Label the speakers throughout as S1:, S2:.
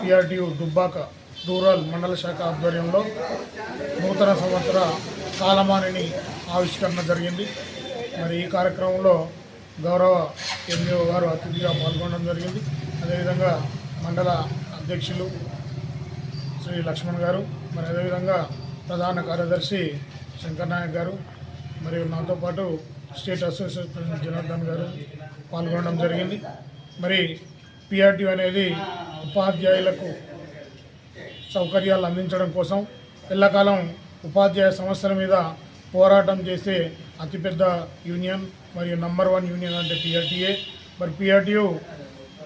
S1: PRTU Dubbaka rural మండల శాఖ ఆధ్వర్యంలో నూతన సంవత్సర కాలమానిని ఆవిష్కరణ జరిగింది. మరి ఈ కార్యక్రమంలో గౌరవ ఎంఈఓ గారు అతిథిగా పాల్గొనడం జరిగింది. అదేవిధంగా మండల అధ్యక్షులు శ్రీ లక్ష్మణ్ గారు మరి అదేవిధంగా ప్రధాన కార్యదర్శి శంకర్ నాయక్ గారు మరియు నాతో పాటు స్టేట్ అసోసియేషన్ ప్రెసిడెంట్ జనార్దన్ గారు పాల్గొనడం జరిగింది. మరి పిఆర్టీ అనేది ఉపాధ్యాయులకు సౌకర్యాలు అందించడం కోసం ఎల్లకాలం ఉపాధ్యాయ సమస్యల మీద పోరాటం చేసే అతిపెద్ద యూనియన్ మరియు నంబర్ వన్ యూనియన్ అంటే పిఆర్టీఏ. మరి పిఆర్టీయు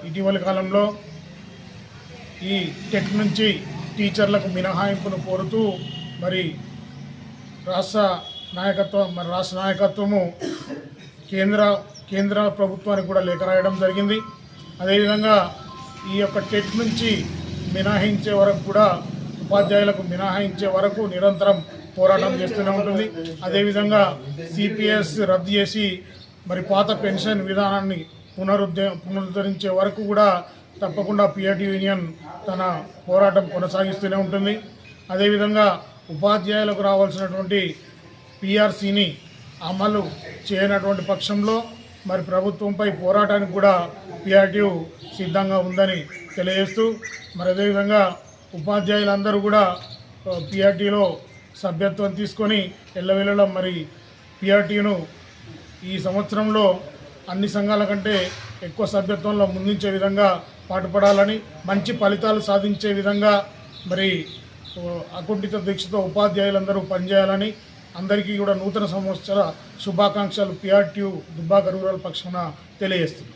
S1: ఇటీవలి కాలంలో ఈ టెట్ నుంచి టీచర్లకు మినహాయింపును కోరుతూ మరి రాష్ట్ర నాయకత్వం మరి రాష్ట్ర నాయకత్వము కేంద్ర కేంద్ర ప్రభుత్వానికి కూడా లేఖ రాయడం జరిగింది. అదేవిధంగా ఈ యొక్క టెట్ నుంచి మినహాయించే వరకు కూడా ఉపాధ్యాయులకు మినహాయించే వరకు నిరంతరం పోరాటం చేస్తూనే ఉంటుంది. అదేవిధంగా సిపిఎస్ రద్దు చేసి మరి పాత పెన్షన్ విధానాన్ని పునరుద్ధ పునరుద్ధరించే వరకు కూడా తప్పకుండా పిఆర్టీ యూనియన్ తన పోరాటం కొనసాగిస్తూనే ఉంటుంది. అదేవిధంగా ఉపాధ్యాయులకు రావాల్సినటువంటి పిఆర్సీని అమలు చేయనటువంటి పక్షంలో మరి ప్రభుత్వంపై పోరాటానికి కూడా పిఆర్టీయు సిద్ధంగా ఉందని తెలియజేస్తూ మరి అదేవిధంగా ఉపాధ్యాయులందరూ కూడా పిఆర్టీలో సభ్యత్వం తీసుకొని ఎల్లవెల్లడం మరి పిఆర్టీను ఈ సంవత్సరంలో అన్ని సంఘాల కంటే ఎక్కువ సభ్యత్వంలో ముందుంచే విధంగా పాటుపడాలని మంచి ఫలితాలు సాధించే విధంగా మరి అకుంఠిత దీక్షతో ఉపాధ్యాయులందరూ పనిచేయాలని అందరికీ కూడా నూతన సంవత్సర శుభాకాంక్షలు. పిఆర్టీయు దుబ్బాక రూరల్ పక్షాన తెలియజేస్తుంది